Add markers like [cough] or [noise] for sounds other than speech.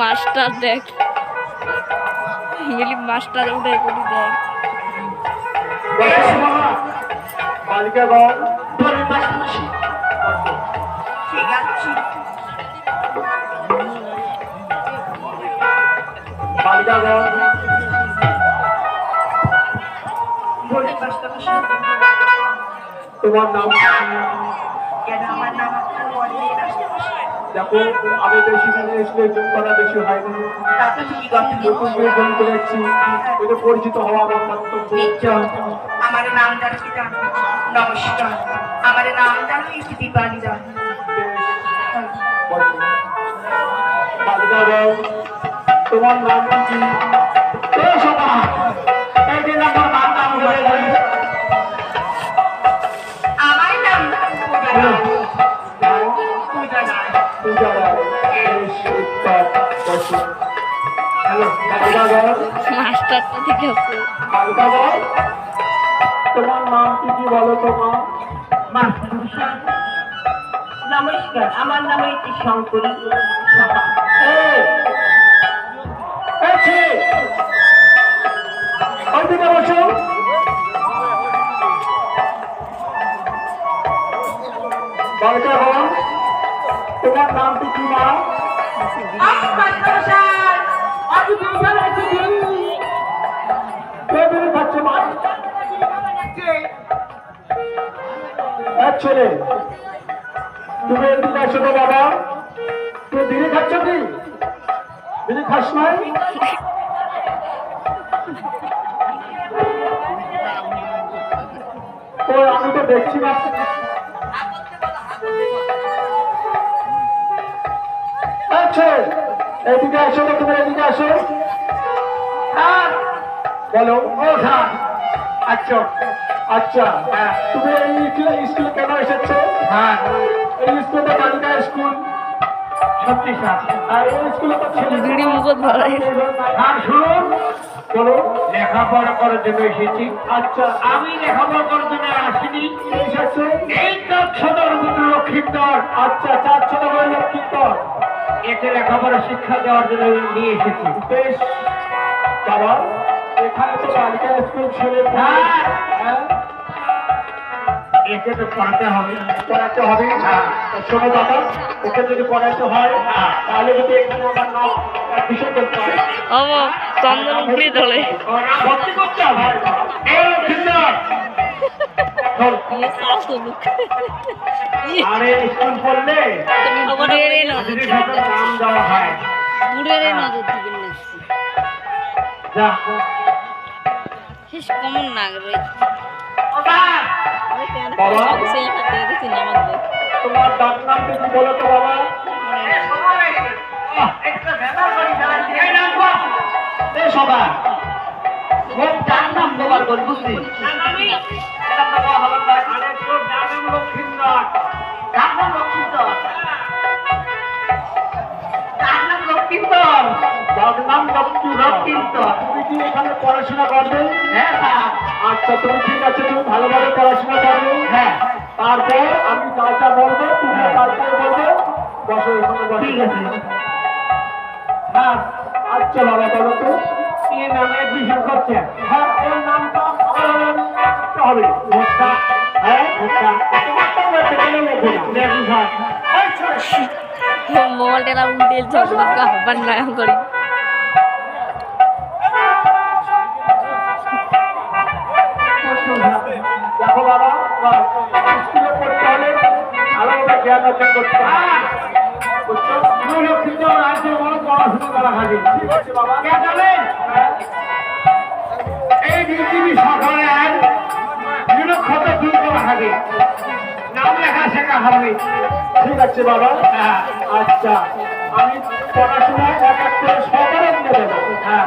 Master দেখ। মিলি master উঠে করি দেখ। বালিকাগণ বালিকাগণ তোমার নাম? দেখো আমি বেশি এসলে যোগ করা বেশি হয়নি নতুন করে যোগ এটা পরিচিত হওয়া আমার কর্তব্য আমার নাম জানো পিতা। নমস্কার। আমার নাম জানো ইতি দীপালি তোমার নাম কি? মাস্টারটা ঠিক আছে তোমার নাম কি কি বলো তোমার নমস্কার আমার নাম হচ্ছে শঙ্করী বসো তোমার নামটি কি মা মাস্টারমশাই, বিশাল দিন। বেড়ে খাচ্ছে মা এক ছেলে তুমি এদিকে আসো তো কি বিড়ি খাস নাই আমি তো দেখছি না আচ্ছা এদিকে আসো তো তুমি এদিকে আসো। হ্যাঁ বলো ও হ্যাঁ আচ্ছা আচ্ছা হ্যাঁ। তুমি এই স্কুলে স্কুলে কেন এসেছ? হ্যাঁ। এই স্কুলটা বালিকা স্কুল। সত্যি আর এই স্কুলে তো ছেলে বিড়ি মুখত আর শুনুন বলো। লেখাপড়া করার জন্য এসেছি। আচ্ছা। আমি লেখাপড়া করার জন্য আসিনি। এই লক্ষ্মীন্দর আচ্ছা চার লক্ষ্মীন্দর একে লেখাপড়া শিক্ষা দেওয়ার জন্য নিয়ে এসেছি। বেশ। বাবা এখানে তো বালিকা স্কুল ছেলে হ্যাঁ? একে তো পড়াতে হবে। পড়াতে হবে? হ্যাঁ। শোনো দাদা ওকে যদি পড়াতে হয় তাহলে যদি এখানে আমার নাম করতে হয়? ভর্তি হবে। [laughs] আরে স্কুল পড়লে? বুড়ের নজর যদি ভেতর নাম দেওয়া বুড়ের নজর দিবেন না যা। শেষ কমন না রে। তোমার ডাক বলো তো বাবা। বল। বুঝলি? ডাক নাম লক্ষ্মী লক্ষ্মীন্দর। তুমি কি এখানে পড়াশোনা করবে? হ্যাঁ, আচ্ছা তুমি ঠিক আছে তুমি ভালোভাবে পড়াশোনা করবে? হ্যাঁ, তারপর আমি যা বলব তুমি তাই তাই বলবে। বসো এখানে বসো। ঠিক আছে। হ্যাঁ আচ্ছা বাবা বলো তো। কি নামে অ্যাডমিশন করছে? হ্যাঁ এই নামটা হবে ভোটটা। হ্যাঁ ভোটটা। মোবাইলটা উল্টে চশমা হবার করি। দেখো স্কুলে পড়তে হলে আলাদা জ্ঞান অর্জন করতে হবে। বুঝছ? তুমি লক্ষ্মীতে রাজ্যে বড় পড়াশোনা করা খাবে ঠিক আছে বাবা? কে জানেন এই পৃথিবী সরকারের নিরক্ষত দূর করা হবে নাম লেখা শেখা হবে ঠিক আছে বাবা। আচ্ছা আমি পড়াশোনা এক এক করে সবার দেবো হ্যাঁ